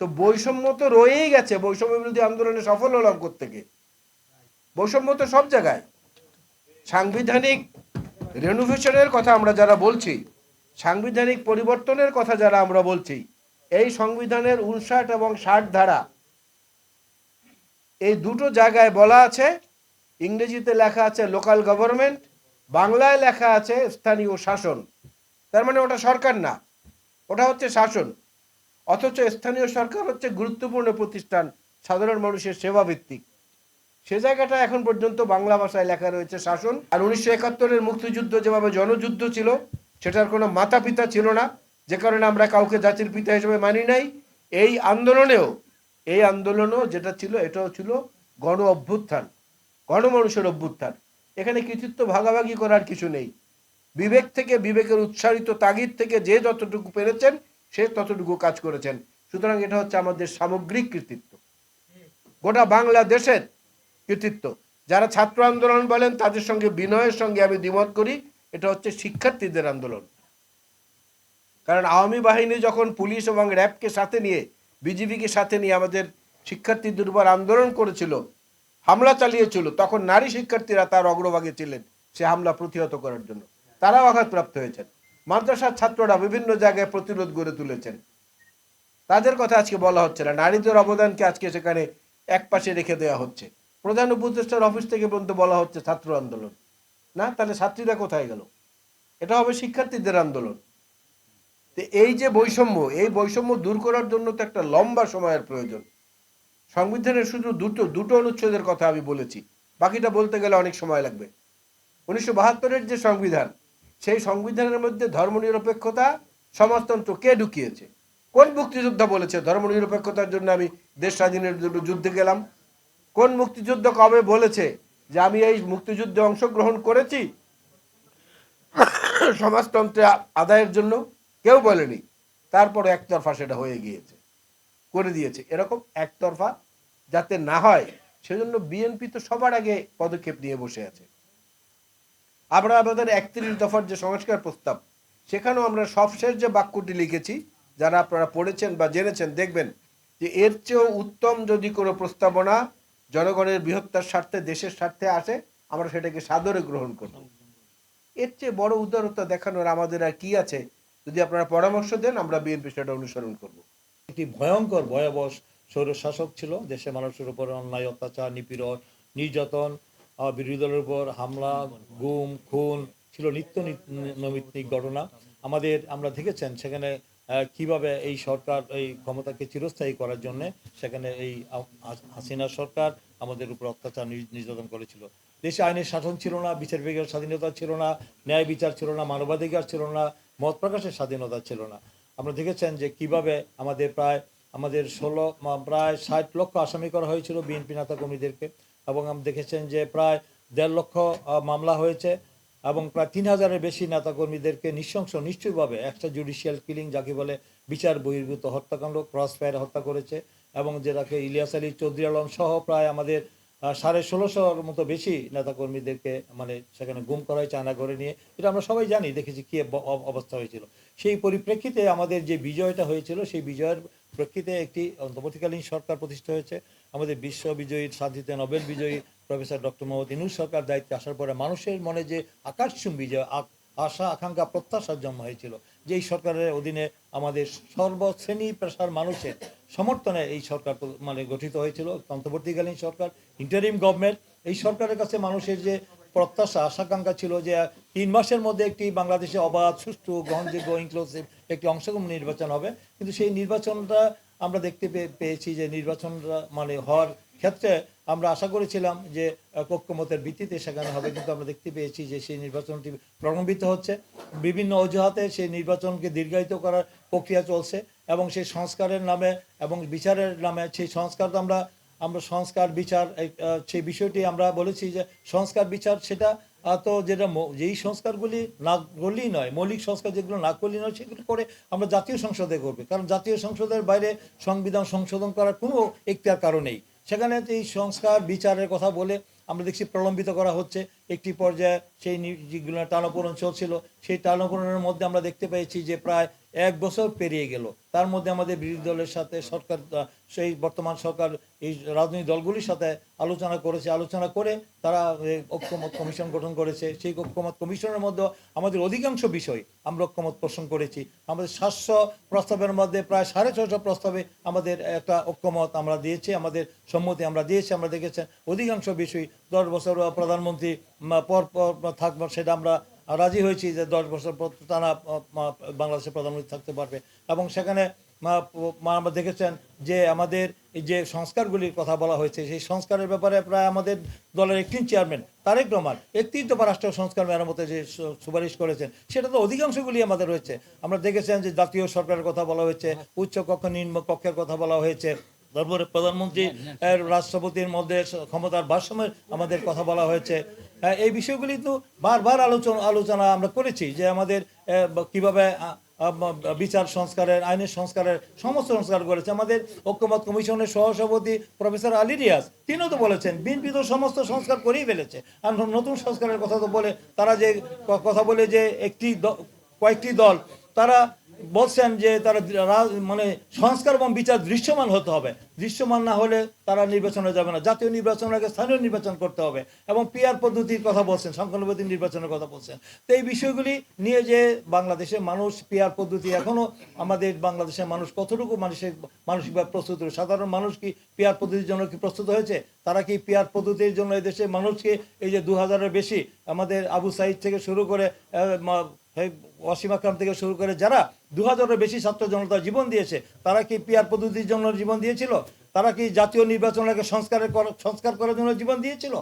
তো বৈষম্য তো রয়েই গেছে, বৈষম্য বিরোধী আন্দোলনে সফল হলাম থেকে বৈষম্য তো সব জায়গায়। সাংবিধানিক রেনোভেশনের কথা আমরা যারা বলছি, সাংবিধানিক পরিবর্তনের কথা যারা আমরা বলছি, এই সংবিধানের উনষাট এবং ষাট ধারা, এই দুটো জায়গায় বলা আছে, ইংরেজিতে লেখা আছে লোকাল গভর্নমেন্ট বাংলায় লেখা আছে স্থানীয় শাসন। তার মানে ওটা সরকার না, ওটা হচ্ছে শাসন। অথচ স্থানীয় সরকার হচ্ছে গুরুত্বপূর্ণ প্রতিষ্ঠান, সাধারণ মানুষের সেবা ভিত্তিক। সে জায়গাটা এখন পর্যন্ত বাংলা ভাষায় লেখা রয়েছে শাসন। আর উনিশশো একাত্তরের মুক্তিযুদ্ধ যেভাবে জনযুদ্ধ ছিল, সেটার কোনো মাতা পিতা ছিল না। যে কারণে আমরা কাউকে জাতির পিতা হিসেবে মানি নাই। এই আন্দোলনেও, এই আন্দোলনও যেটা ছিল, এটাও ছিল গণ অভ্যুত্থান গণমানুষের অভ্যুত্থান। এখানে কৃতিত্ব ভাগাভাগি করার কিছু নেই। বিবেক থেকে বিবেকের উৎসারিত তাগিদ থেকে যে যতটুকু পেরেছেন সে ততটুকু কাজ করেছেন। সুতরাং এটা হচ্ছে আমাদের সামগ্রিক কৃতিত্ব। গোটা বাংলাদেশের কৃতিত্ব। যারা ছাত্র আন্দোলন বলেন, তাদের সঙ্গে বিনয়ের সঙ্গে আমি দ্বিমত করি, এটা হচ্ছে শিক্ষার্থীদের আন্দোলন। কারণ আওয়ামী বাহিনী যখন পুলিশ এবং র্যাবকে সাথে নিয়ে, বিজিবিকে সাথে নিয়ে আমাদের শিক্ষার্থীদের উপর আন্দোলন করেছিল, হামলা চালিয়েছিল, তখন নারী শিক্ষার্থীরা তার অগ্রভাগে ছিলেন, সে হামলা প্রতিহত করার জন্য। তারাও আঘাতপ্রাপ্ত হয়েছেন। মাদ্রাসার ছাত্ররা বিভিন্ন জায়গায় প্রতিরোধ গড়ে তুলেছেন। তাদের কথা আজকে বলা হচ্ছে না। নারীদের অবদানকে আজকে সেখানে এক পাশে রেখে দেওয়া হচ্ছে। প্রধান উপদেষ্টার অফিস থেকে পর্যন্ত বলা হচ্ছে ছাত্র আন্দোলন। না, তাহলে ছাত্রীরা কোথায় গেল? এটা হবে শিক্ষার্থীদের আন্দোলন। তো এই যে বৈষম্য, এই বৈষম্য দূর করার জন্য তো একটা লম্বা সময়ের প্রয়োজন। সংবিধানের শুধু দুটো দুটো অনুচ্ছেদের কথা আমি বলেছি। বাকিটা বলতে গেলে অনেক সময় লাগবে। উনিশশো বাহাত্তরের যে সংবিধান সেই সংবিধানের মধ্যে ধর্মনিরপেক্ষতা সমাজতন্ত্র কে ঢুকিয়েছে? কোন মুক্তিযোদ্ধা বলেছে ধর্মনিরপেক্ষতার জন্য আমি দেশ স্বাধীনের জন্য যুদ্ধে গেলাম? কোন মুক্তিযুদ্ধ কবে বলেছে যে আমি এই মুক্তিযুদ্ধে অংশগ্রহণ করেছি? সমাজতন্ত্রে আদায়ের জন্য কেউ বলেনি। তারপর একতরফা সেটা হয়ে গিয়েছে, করে দিয়েছে। এরকম একতরফা যাতে না হয়, সেজন্য বিএনপি তো সবার আগে পদক্ষেপ নিয়ে বসে আছে। আমরা আমাদের একত্রিশ দফার যে সংস্কার প্রস্তাব, সেখানেও আমরা সবশেষ যে বাক্যটি লিখেছি, যারা আপনারা পড়েছেন বা জেনেছেন দেখবেন যে এর চেয়েও উত্তম যদি কোনো প্রস্তাবনা জনগণের বৃহত্তর স্বার্থে, দেশের স্বার্থে আসে, আমরা সেটাকে সাদরে গ্রহণ করব। এর চেয়ে বড় উদারতা দেখানোর আমাদের আর কি আছে, যদি আপনারা পরামর্শ দেন, আমরা বিএনপি সেটা অনুসরণ করব। একটি ভয়ঙ্কর, ভয়াবহ স্বৈরশাসক ছিল, দেশের মানুষের উপর অন্যায়, অত্যাচার, নিপীড়ন, নির্যাতন বিরোধী দলের উপর হামলা, গুম, খুন ছিল নিত্য নিত- নৈমিত্তিক ঘটনা। আমাদের, আমরা দেখেছেন সেখানে কীভাবে এই সরকার এই ক্ষমতাকে চিরস্থায়ী করার জন্য সেখানে এই হাসিনা সরকার আমাদের উপর অত্যাচার নির- নির্যাতন করেছিল। দেশে আইনের শাসন ছিল না, বিচার বিভাগের স্বাধীনতা ছিল না, ন্যায় বিচার ছিল না, মানবাধিকার ছিল না, মত প্রকাশের স্বাধীনতা ছিল না। আপনারা দেখেছেন যে কীভাবে আমাদের প্রায়, আমাদের ষোলো, প্রায় ষাট লক্ষ আসামি করা হয়েছিল বিএনপি নেতা কর্মীদেরকে। এবং আপনি দেখেছেন যে প্রায় দেড় লক্ষ মামলা হয়েছে এবং প্রায় তিন হাজারের বেশি নেতাকর্মীদেরকে নৃশংস, নিশ্চয়ভাবে একটা জুডিশিয়াল কিলিং যাকে বলে বিচার বহির্ভূত হত্যাকাণ্ড ক্রস ফায়ার হত্যা করেছে এবং যেটাকে ইলিয়াস আলী চৌধুরী আলম সহ প্রায় আমাদের সাড়ে ষোলোশোর মতো বেশি নেতাকর্মীদেরকে মানে সেখানে গুম করা হয়েছে আনা করে নিয়ে। এটা আমরা সবাই জানি, দেখেছি কি অব- অব- অবস্থা হয়েছিল। সেই পরিপ্রেক্ষিতে আমাদের যে বিজয়টা হয়েছিল, সেই বিজয়ের প্রেক্ষিতে একটি অন্তর্বর্তীকালীন সরকার প্রতিষ্ঠা হয়েছে। আমাদের বিশ্ব বিজয়ী শান্তিতে নোবেল বিজয়ী প্রফেসর ডক্টর মোহাম্মদ ইনুস সরকার দায়িত্বে আসার পরে মানুষের মনে যে আকাশচুম্বী, যে আশা, আকাঙ্ক্ষা, প্রত্যাশার জন্ম হয়েছিল। যে এই সরকারের অধীনে আমাদের সর্বশ্রেণী পেশার মানুষের সমর্থনে এই সরকার মানে গঠিত হয়েছিল। অন্তর্বর্তীকালীন সরকার ইন্টারিম গভর্নমেন্ট এই সরকারের কাছে মানুষের যে প্রত্যাশা, আশাকাঙ্ক্ষা ছিল যে তিন মাসের মধ্যে একটি বাংলাদেশে অবাধ, সুষ্ঠু, গ্রহণযোগ্য ইনক্লুসিভ একটি অংশগ্রহণ নির্বাচন হবে। কিন্তু সেই নির্বাচনটা আমরা দেখতে পেয়েছি যে নির্বাচনটা মানে হওয়ার ক্ষেত্রে আমরা আশা করেছিলাম যে কক্ষমতের ভিত্তিতে সেখানে হবে। কিন্তু আমরা দেখতে পেয়েছি যে সেই নির্বাচনটি প্রলম্বিত হচ্ছে। বিভিন্ন অজুহাতে সেই নির্বাচনকে দীর্ঘায়িত করার প্রক্রিয়া চলছে এবং সেই সংস্কারের নামে এবং বিচারের নামে সেই সংস্কার তো আমরা আমরা সংস্কার, বিচার সেই বিষয়টি আমরা বলেছি যে সংস্কার, বিচার সেটা তো যেটা যেই সংস্কারগুলি না করলেই নয়, মৌলিক সংস্কার যেগুলো না করলেই নয়, সেগুলো করে আমরা জাতীয় সংসদে করবে। কারণ জাতীয় সংসদের বাইরে সংবিধান সংশোধন করার কোনো একটি এখতিয়ার কারণেই সেখানে এই সংস্কার, বিচারের কথা বলে আমরা দেখছি প্রলম্বিত করা হচ্ছে। একটি পর্যায়ে সেই যেগুলো টানাপোড়ন চলছিল, সেই টানাপোড়নের মধ্যে আমরা দেখতে পেয়েছি যে প্রায় এক বছর পেরিয়ে গেল। তার মধ্যে আমাদের বিরোধী দলের সাথে সরকার, সেই বর্তমান সরকার, এই রাজনৈতিক দলগুলির সাথে আলোচনা করেছে। আলোচনা করে তারা ঐক্যমত কমিশন গঠন করেছে। সেই ঐক্যমত কমিশনের মধ্যে আমাদের অধিকাংশ বিষয় আমরা ঐক্যমত পোষণ করেছি। আমাদের সাতশো প্রস্তাবের মধ্যে প্রায় সাড়ে ছশো প্রস্তাবে আমাদের একটা ঐক্যমত আমরা দিয়েছি, আমাদের সম্মতি আমরা দিয়েছি, আমরা দেখেছেন অধিকাংশ বিষয় দশ বছর প্রধানমন্ত্রী পর পর থাকব সেটা আমরা রাজি হয়েছি যে দশ বছর পর তারা বাংলাদেশের প্রধানমন্ত্রী থাকতে পারবে। এবং সেখানে আমরা দেখেছেন যে আমাদের যে সংস্কারগুলির কথা বলা হয়েছে, সেই সংস্কারের ব্যাপারে প্রায় আমাদের দলের একটি চেয়ারম্যান তারেক রহমান একত্রিশ দফা রাষ্ট্রীয় সংস্কার মেরামতে যে সুপারিশ করেছেন, সেটা তো অধিকাংশগুলি আমাদের রয়েছে। আমরা দেখেছেন যে জাতীয় সরকারের কথা বলা হয়েছে, উচ্চ কক্ষ, নিম্ন কক্ষের কথা বলা হয়েছে তারপরে প্রধানমন্ত্রী রাষ্ট্রপতির মধ্যে ক্ষমতার ভারসাম্যের আমাদের কথা বলা হয়েছে। এই বিষয়গুলি তো বারবার আলোচনা আলোচনা আমরা করেছি যে আমাদের কীভাবে বিচার সংস্কারের আইনের সংস্কারের সমস্ত সংস্কার করেছে। আমাদের ঐক্যমত কমিশনের সহসভাপতি প্রফেসর আলী রিয়াজ তিনিও তো বলেছেন বিএনপি তো সমস্ত সংস্কার করেই ফেলেছে। আর নতুন সংস্কারের কথা তো বলে তারা যে কথা বলে যে একটি দ- কয়েকটি দল তারা বলছেন যে তারা মানে সংস্কার এবং বিচার দৃশ্যমান হতে হবে। দৃশ্যমান না হলে তারা নির্বাচনে যাবে না। জাতীয় নির্বাচনের আগে স্থানীয় নির্বাচন করতে হবে এবং পিআর পদ্ধতির কথা বলছেন সংখ্যানুপাতিক নির্বাচনের কথা বলছেন। তো এই বিষয়গুলি নিয়ে যে বাংলাদেশের মানুষ পিআর পদ্ধতি এখনও আমাদের বাংলাদেশের মানুষ কতটুকু মানুষের মানসিকভাবে প্রস্তুত? সাধারণ মানুষ কি পিআর পদ্ধতির জন্য কি প্রস্তুত হয়েছে? তারা কি পিয়ার পদ্ধতির জন্য এদেশের মানুষকে এই যে দু হাজারের বেশি আমাদের আবু সাইদ থেকে শুরু করে অসীম আকরাম থেকে শুরু করে যারা দু হাজারের বেশি ছাত্র জনতা জীবন দিয়েছে। তারা কি পিয়ার পদ্ধতির জন্য জীবন দিয়েছিল? তারা কি জাতীয় নির্বাচনকে সংস্কারের করা- সংস্কার করার জন্য জীবন দিয়েছিল?